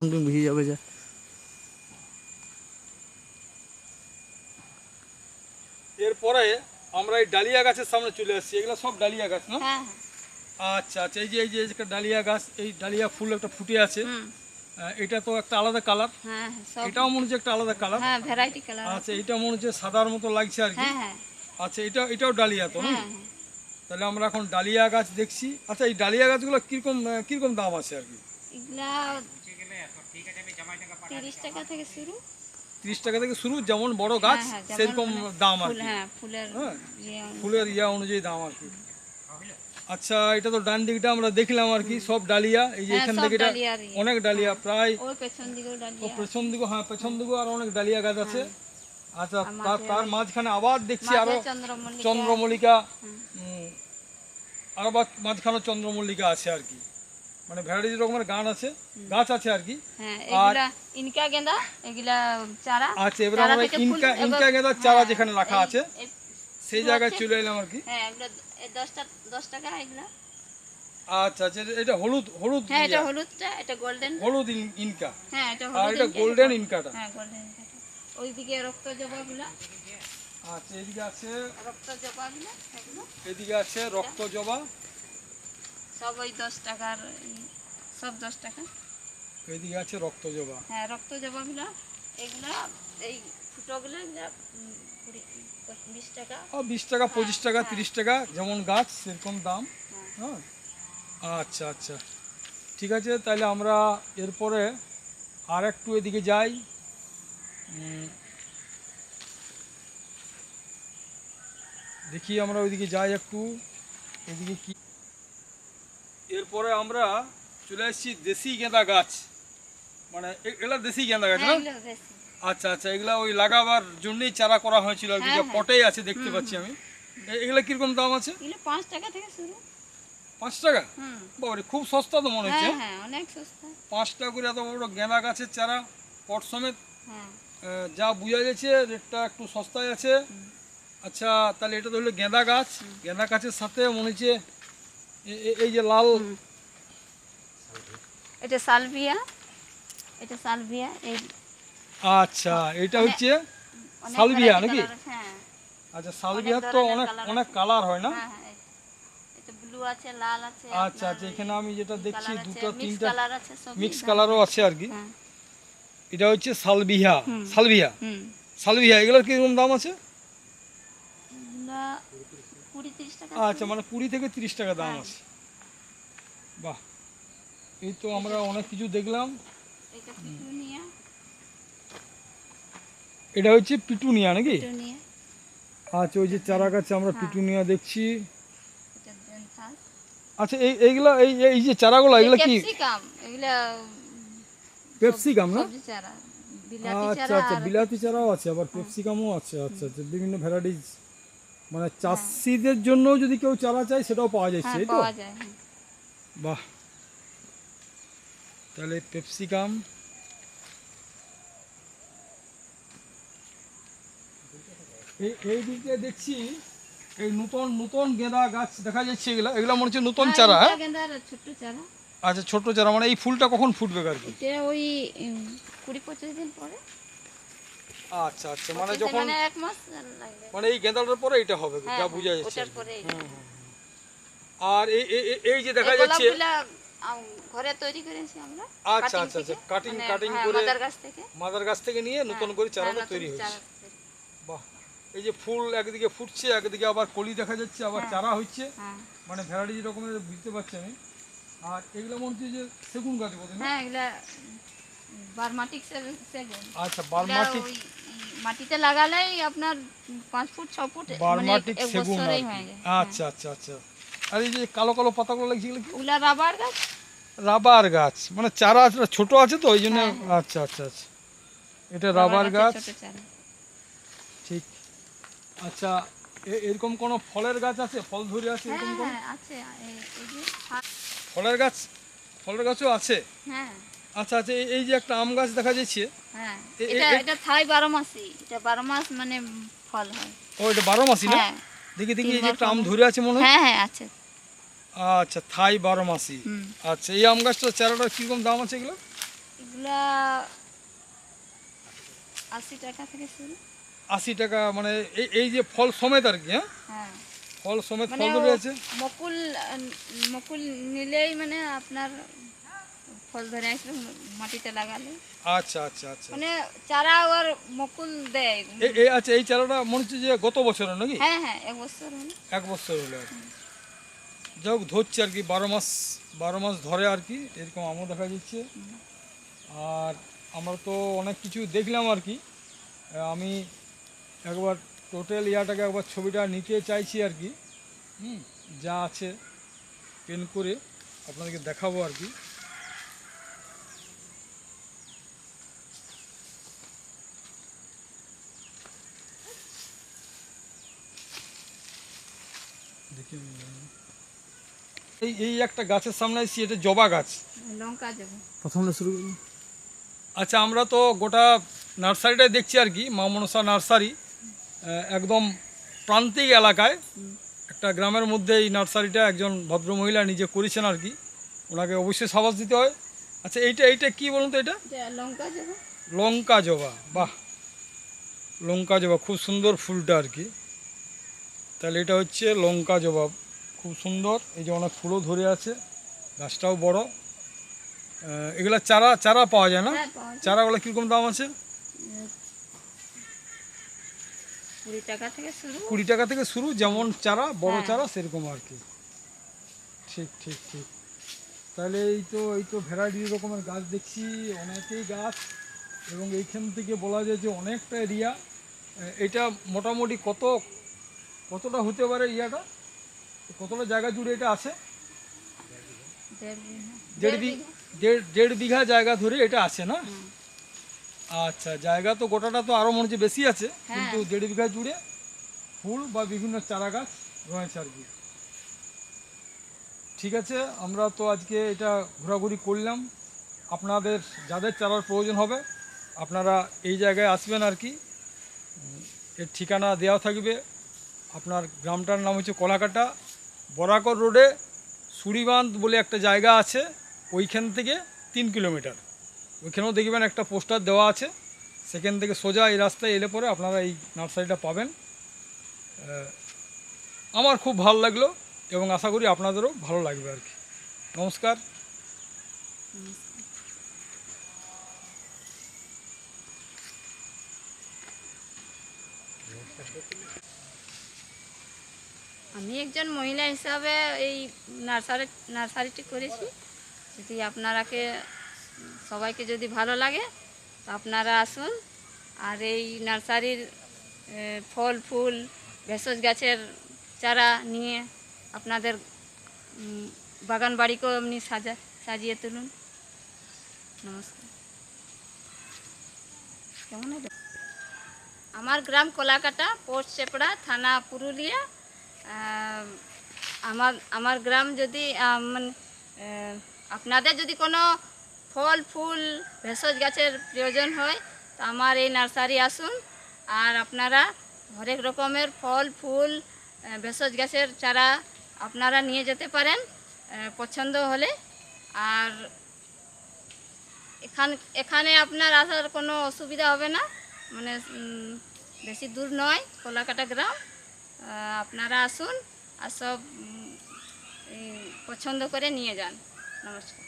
তুমি ভিজে যাবে যা। এরপরে আমরা এই ডালিয়া গাছের সামনে চলে আসছি। এগুলো সব ডালিয়া গাছ না? হ্যাঁ আচ্ছা আচ্ছা এই যে এই যে একটা ডালিয়া গাছ এই ডালিয়া ফুল একটা ফুটে আছে। এটা তো একটা আলাদা কালার। হ্যাঁ হ্যাঁ, এটাও মনে হচ্ছে একটা আলাদা কালার। হ্যাঁ আচ্ছা এটা মনে হচ্ছে সাদার মতো লাগছে আর কি। হ্যাঁ হ্যাঁ। আচ্ছা এটা এটাও ডালিয়া তো না? হ্যাঁ হ্যাঁ। তাহলে আমরা এখন ডালিয়া গাছ দেখছি। আচ্ছা এই ডালিয়া গাছগুলো কীরকম কীরকম দাম আছে আর কি? এগুলা তিরিশ টাকা থেকে শুরু। তিরিশ টাকা থেকে শুরু যেমন বড় গাছ হ্যাঁ, হ্যাঁ, যেমন সেরকম মানে দাম আর হ্যাঁ ফুলের হ্যাঁ। ইয়ে অনুযায়ী। ফুলের ইয়া অনুযায়ী দাম আর কি। আচ্ছা এটা তো ডান দিকটা আমরা দেখলাম আর কি সব ডালিয়া এই যে হ্যাঁ, এখান থেকে এটা। অনেক ডালিয়া প্রায় ও পেছন দিকে হ্যাঁ পেছন দিকে আর অনেক ডালিয়া গাছ আছে। আচ্ছা তার তার মাঝখানে আবার দেখছি আরও চন্দ্রমল্লিকা। বা মাঝখানে চন্দ্রমল্লিকা আছে আর কি। মানে ভ্যারাইটি রকমের গান আছে গাছ আছে আর কি। হ্যাঁ এগুলা ইনকা গেঁদা এগুলা চারা। আচ্ছা এবার আমরা ইনকা ইনকা গেঁদার চারা হ্যাঁ, যেখানে রাখা আছে সেই জায়গায় চলে এলাম আর কি। হ্যাঁ এগুলা এই দশটা দশ টাকা এগুলা। আচ্ছা আচ্ছা এটা- হলুদ হলুদ হ্যাঁ এটা হলুদটা এটা গোল্ডেন হলুদ ইনকা। হ্যাঁ এটা আর এটা গোল্ডেন ইনকাটা। হ্যাঁ গোল্ডেন ওইদিকে রক্ত জবাগুলা। আচ্ছা এদিকে আছে রক্ত জবাগুলা এগুলো। এদিকে আছে রক্ত জবা। সব ওই দশ টাকার সব দশ টাকা। এদিকে আছে রক্ত জবা। হ্যাঁ রক্ত জবাগুলা এগুলা এই ফুটোগুলো এগুলা উম, কুড়ি পঁচ- বিশ টাকা। ও বিশ টাকা পঁচিশ টাকা তিরিশ টাকা যেমন গাছ সেরকম দাম। হ্যাঁ। হ্যাঁ? আচ্ছা আচ্ছা। ঠিক আছে তাহলে আমরা এরপরে আর একটু এদিকে যাই। দেখি আমরা ওইদিকে যাই একটু। এদিকে কি এরপরে আমরা চলে এসেছি দেশি গেঁদা গাছ। মানে এগুলা দেশি গেঁদা গাছ হ্যাঁ না? আচ্ছা আচ্ছা এগুলা ওই লাগাবার জন্যই চারা করা হয়েছিল আর কি হ্যাঁ, যা হ্যাঁ। পটেই আছে দেখতে পাচ্ছি আমি। এগুলা কীরকম দাম আছে? এগুলো পাঁচ টাকা থেকে শুরু। পাঁচ টাকা? হুম। বাবারে খুব সস্তা তো মনে হচ্ছে। হ্যাঁ হ্যাঁ অনেক সস্তা। পাঁচ টাকা করে এত বড় গেঁদা গাছের চারা পট সমেত। হ্যাঁ। যা বোঝা যাচ্ছে রেটটা একটু সস্তায় আছে। আচ্ছা তাহলে এটা তো হলো গেঁদা গাছ। গেঁদা গাছের সাথে মনে হচ্ছে এই যে লাল এটা সালভিয়া। এটা সালভিয়া এই আচ্ছা এটা হচ্ছে সালভিয়া নাকি? হ্যাঁ। আচ্ছা সালভিয়ার তো অনেক অনেক কালার হয় না? হ্যাঁ হ্যাঁ আচ্ছা আচ্ছা এখানে আমি যেটা দেখছি দুটো তিনটা মিক্স কালারও আছে। আর কি। এটা হচ্ছে সালভিয়া? হুম। সালভিয়া এগুলোর কীরকম দাম আছে এগুলা কুড়ি তিরিশ টাকা আচ্ছা মানে কুড়ি থেকে তিরিশ টাকা দাম আছে। বাহ। এই তো আমরা অনেক কিছু দেখলাম। এটা হচ্ছে পিটুনিয়া নাকি? আচ্ছা ওই যে চারা গাছে আমরা পিটুনিয়া দেখছি। আচ্ছা এই এইগুলা এই এই যে চারাগুলো এগুলো কি? পেপসিকাম না? সবজি চারা বিলাতি আচ্ছা চারা আচ্ছা বিলাতি চারাও আছে আবার পেপসিকামও আছে। আচ্ছা আচ্ছা বিভিন্ন ভ্যারাইটিস মানে চাষিদের জন্য যদি কেউ চারা চায় সেটাও পাওয়া যাচ্ছে হ্যাঁ এই তো? পাওয়া যায়। হ্যাঁ। বাহ। তাহলে পেপসিকাম। এই এই দিকে দেখছি এই নতুন নতুন গেঁদা গাছ দেখা যাচ্ছে। এগুলা এগুলা মনে হচ্ছে নতুন চারা হ্যাঁ, হ্যাঁ? ছোট্ট চারা। আচ্ছা ছোট চারা মানে এই ফুলটা কখন ফুটবে আর কি এটা ওই উম, কুড়ি পঁচিশ দিন পরে। আচ্ছা আচ্ছা মানে যখন মানে এক মাস লাগবে। মানে এই গেঁদাটার পরে এটা হবে হ্যাঁ, যা হ্যাঁ, বোঝা যাচ্ছে ওটার পরে এটা। আর এই এই- যে দেখা যাচ্ছে ঘরে তৈরি করেছি আমরা আচ্ছা আচ্ছা আচ্ছা কাটিং কাটিং হ্যাঁ, করে মাদার গাছ থেকে। মাদার গাছ থেকে নিয়ে নতুন করে হ্যাঁ, চারাটা তৈরি হয়েছে। বাহ এই যে ফুল একদিকে ফুটছে একদিকে আবার কলি দেখা যাচ্ছে আবার চারা হচ্ছে। হ্যাঁ। মানে ভ্যারাইটি রকমের বুঝতে পারছি আমি। আর এগুলো মনে হচ্ছে যে সেগুন গাছ বোধ হয় হ্যাঁ এগুলা বারমাটিক সেগুন আচ্ছা বারমাটিক মাটিতে লাগালেই আপনার পাঁচ ফুট ছ ফুট মানে এক বছরেই হয়ে যায়। আচ্ছা আচ্ছা আচ্ছা। আর এই যে কালো কালো পাতাগুলো লাগছে এগুলো কি? ওগুলা রাবার গাছ? রাবার গাছ। মানে চারা ছোট আছে তো ওই জন্য আচ্ছা আচ্ছা আচ্ছা। এটা রাবার গাছ ঠিক। আচ্ছা এরকম কোনো ফলের গাছ আছে? ফল ধরে আছে এরকম হ্যাঁ হ্যাঁ আছে। এই- এই যে ফলের গাছ? ফলের গাছও আছে? হ্যাঁ। আচ্ছা আচ্ছা এই- যে একটা আম গাছ দেখা যাচ্ছে হ্যাঁ এটা এটা থাই বারো মাসি এটা বারো মাস মানে ফল হয়। ও এটা বারো মাসি না? হ্যাঁ। দেখি দেখি এই যে একটা আম। ধরে আছে মনে হয়? হ্যাঁ হ্যাঁ আছে। আচ্ছা থাই বারো মাসি। আচ্ছা এই আম দাম আছে এগুলো? এগুলা আশি টাকা থেকে শুরু। আশি টাকা মানে এই এই যে ফল সমেত আর কি হ্যাঁ? হ্যাঁ। ফল সমেত মানে ফল ধরে আছে? মকুল মকুল নিলেই মানে আপনার ফল ধরে আসবে মাটিতে লাগালে। আচ্ছা আচ্ছা আচ্ছা। মানে চারা ওর মকুল দেয় এই আচ্ছা এই চারাটা মনে হচ্ছে যে গত বছরের নাকি? হ্যাঁ হ্যাঁ এক বছর হলো। এক বছর হলো যাই হোক ধরছে আর কি বারো মাস বারো মাস ধরে আর কি এরকম আমও দেখা যাচ্ছে। আর আমরা তো অনেক কিছু দেখলাম আর কি। আমি একবার টোটাল ইয়াটাকে একবার ছবিটা নিতে চাইছি আর কি। হুম যা আছে পেন করে আপনাদেরকে দেখাবো আর কি। এই এই একটা গাছের সামনে এসেছি এটা জবা গাছ। লঙ্কা দেবো শুরু করুন। আচ্ছা আমরা তো গোটা নার্সারিটাই দেখছি আর কি মা মনসা নার্সারি একদম প্রান্তিক এলাকায়। একটা গ্রামের মধ্যে এই নার্সারিটা একজন ভদ্রমহিলা নিজে করেছেন আর কি। ওনাকে অবশ্যই সাবাস দিতে হয়। আচ্ছা এইটা এইটা কি বলুন তো এটা? লঙ্কা দেবো লঙ্কা জবা বাহ। লঙ্কা জবা খুব সুন্দর ফুলটা আর কি। তাহলে এটা হচ্ছে লঙ্কা জবাব। খুব সুন্দর। এই যে অনেক ফুলও ধরে আছে। গাছটাও বড়। এগুলা চারা চারা পাওয়া যায় না? হ্যাঁ চারাগুলো কীরকম দাম আছে? কুড়ি টাকা থেকে শুরু। কুড়ি টাকা থেকে শুরু যেমন চারা বড় হ্যাঁ। চারা সেরকম আর কি। ঠিক ঠিক ঠিক। তাহলে এই তো এই তো ভ্যারাইটি রকমের গাছ দেখছি। অনেকেই গাছ। এবং এইখান থেকে বলা যায় যে অনেকটা এরিয়া। এটা মোটামুটি কত কতটা হতে পারে ইয়াটা? কতটা জায়গা জুড়ে এটা আছে? দেড় বিঘা। জায়গা ধরে এটা আছে না? আচ্ছা জায়গা তো গোটাটা তো আরও মনে হচ্ছে বেশি আছে হ্যাঁ। কিন্তু দেড় বিঘা জুড়ে ফুল বা বিভিন্ন চারা গাছ রয়েছে আর কি। ঠিক আছে আমরা তো আজকে এটা ঘোরাঘুরি করলাম। আপনাদের যাদের চারার প্রয়োজন হবে আপনারা এই জায়গায় আসবেন আর কি। এর ঠিকানা দেওয়া থাকবে। আপনার গ্রামটার নাম হচ্ছে কলাকাটা। বরাকর রোডে সুরিবাঁধ বলে একটা জায়গা আছে, ওইখান থেকে তিন কিলোমিটার। ওইখানেও দেখবেন একটা পোস্টার দেওয়া আছে, সেখান থেকে সোজা এই রাস্তায় এলে পরে আপনারা এই নার্সারিটা পাবেন। আমার খুব ভালো লাগল এবং আশা করি আপনাদেরও ভালো লাগবে আর কি। নমস্কার। আমি একজন মহিলা হিসাবে এই নার্সারি, নার্সারিটি করেছি। যদি আপনারাকে, সবাইকে যদি ভালো লাগে আপনারা আসুন। আর এই নার্সারির ফল, ফুল, ভেষজ গাছের চারা নিয়ে আপনাদের বাগান বাড়িকেও এমনি সাজা, সাজিয়ে তুলুন। নমস্কার। কেমন? আমার গ্রাম কোলাকাটা পোস্ট চেপড়া থানা পুরুলিয়া। আমার আমার গ্রাম যদি মানে আপনাদের যদি কোনো ফল, ফুল, ভেষজ গাছের প্রয়োজন হয়, তো আমার এই নার্সারি আসুন। আর আপনারা হরেক রকমের ফল, ফুল ভেষজ গাছের চারা আপনারা নিয়ে যেতে পারেন পছন্দ হলে। আর এখান, এখানে আপনার আসার কোনো অসুবিধা হবে না। মানে বেশি দূর নয়, কোলাকাটা গ্রাম। আপনারা আসুন আর সব পছন্দ করে নিয়ে যান। নমস্কার।